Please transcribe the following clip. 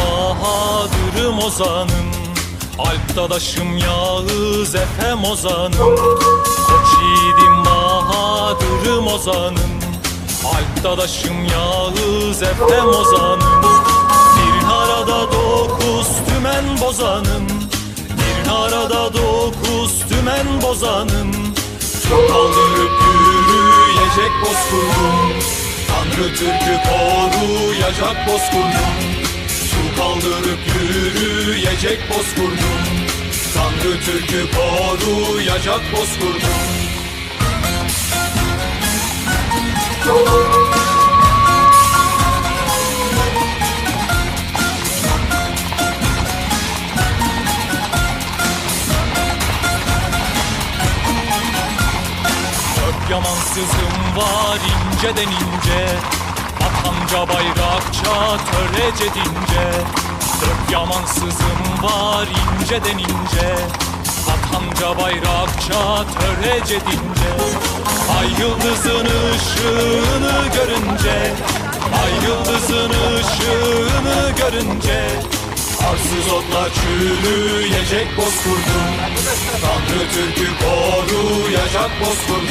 Bahadır'ım ozanım. Alp dadaşım Yağız Efem ozanım. Koç yiğidim Bahadır'ım ozanım. Alp dadaşım Yağız Efem ozanım. Bir arada dokuz tümen bozanım. Bir arada dokuz tümen bozanım. Kaldırıp yürüyecek bozkurdum Tanrı Türk'ü koruyacak bozkurdum. Su kaldırıp yürüyecek bozkurdum. Tanrı Türk'ü koruyacak bozkurdum. Dört yamansızım var inceden ince. Vatanca bayrakça törece dince. Dört yamansızım var inceden ince. Vatanca bayrakça törece dince. Ay yıldızın ışığını görünce. Ay yıldızın ışığını görünce. Arsız otlar çürüyecek bozkurdum. Tanrı Türk'ü koruyacak bozkurdum